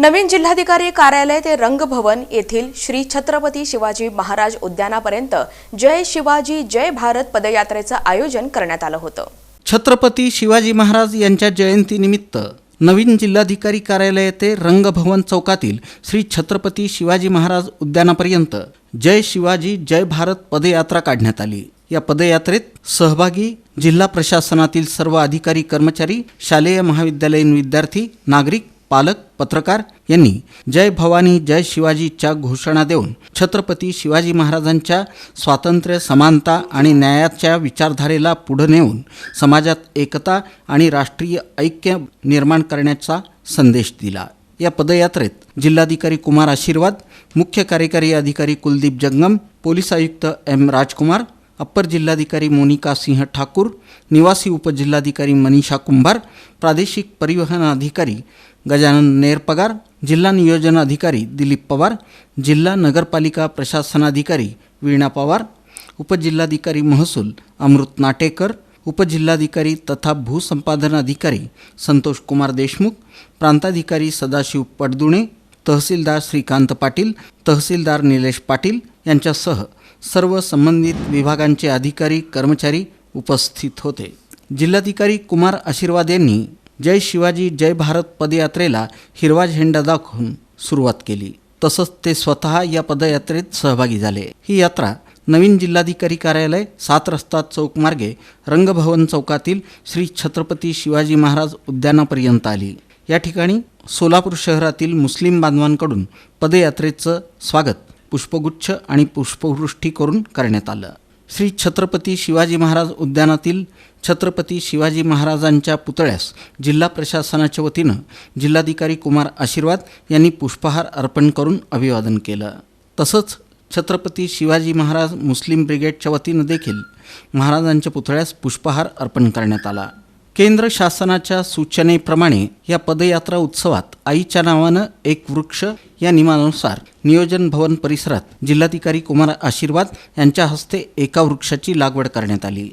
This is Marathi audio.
नवीन जिल्हाधिकारी कार्यालय ते रंगभवन येथील श्री छत्रपती शिवाजी महाराज उद्यानापर्यंत जय शिवाजी जय भारत पदयात्रेचं आयोजन करण्यात आलं होतं. छत्रपती शिवाजी महाराज यांच्या जयंतीनिमित्त नवीन जिल्हाधिकारी कार्यालय येथे रंगभवन चौकातील श्री छत्रपती शिवाजी महाराज उद्यानापर्यंत जय शिवाजी जय भारत पदयात्रा काढण्यात आली. या पदयात्रेत सहभागी जिल्हा प्रशासनातील सर्व अधिकारी कर्मचारी शालेय महाविद्यालयीन विद्यार्थी नागरिक पालक पत्रकार यांनी जय भवानी जय शिवाजीच्या घोषणा देऊन छत्रपती शिवाजी महाराजांच्या स्वातंत्र्य समानता आणि न्यायाच्या विचारधारेला पुढे नेऊन समाजात एकता आणि राष्ट्रीय ऐक्य निर्माण करण्याचा संदेश दिला. या पदयात्रेत जिल्हाधिकारी कुमार आशीर्वाद मुख्य कार्यकारी अधिकारी कुलदीप जंगम पोलीस आयुक्त एम राजकुमार अप्पर जिल्हाधिकारी मोनिका सिंह ठाकूर निवासी उपजिल्हाधिकारी मनीषा कुंभार प्रादेशिक परिवहन अधिकारी गजानन नेरपगार जिल्हा नियोजन अधिकारी दिलीप पवार जिल्हा नगरपालिका प्रशासनाधिकारी वीणा पवार उपजिल्हाधिकारी महसूल अमृत नाटेकर उपजिल्हाधिकारी तथा भूसंपादन अधिकारी संतोष कुमार देशमुख प्रांताधिकारी सदाशिव पडदुणे तहसीलदार श्रीकांत पाटील तहसीलदार निलेश पाटील यांच्यासह सर्व संबंधित विभागांचे अधिकारी कर्मचारी उपस्थित होते. जिल्हाधिकारी कुमार आशीर्वाद यांनी जय शिवाजी जय भारत पदयात्रेला हिरवा झेंडा दाखवून सुरुवात केली. तसंच ते स्वतः या पदयात्रेत सहभागी झाले. ही यात्रा नवीन जिल्हाधिकारी कार्यालय सात रस्ता चौक मार्गे रंगभवन चौकातील श्री छत्रपती शिवाजी महाराज उद्यानापर्यंत आली. या ठिकाणी सोलापूर शहरातील मुस्लिम बांधवांकडून पदयात्रेचं स्वागत पुष्पगुच्छ आणि पुष्पवृष्टी करून करण्यात आलं. श्री छत्रपती शिवाजी महाराज उद्यानातील छत्रपती शिवाजी महाराजांच्या पुतळ्यास जिल्हा प्रशासनाच्या वतीनं जिल्हाधिकारी कुमार आशीर्वाद यांनी पुष्पहार अर्पण करून अभिवादन केलं. तसंच छत्रपती शिवाजी महाराज मुस्लिम ब्रिगेडच्या वतीनं देखील महाराजांच्या पुतळ्यास पुष्पहार अर्पण करण्यात आला. केंद्र शासनाच्या सूचनेप्रमाणे या पदयात्रा उत्सवात आईच्या नावानं एक वृक्ष या नियमानुसार नियोजन भवन परिसरात जिल्हाधिकारी कुमार आशीर्वाद यांच्या हस्ते एका वृक्षाची लागवड करण्यात आली.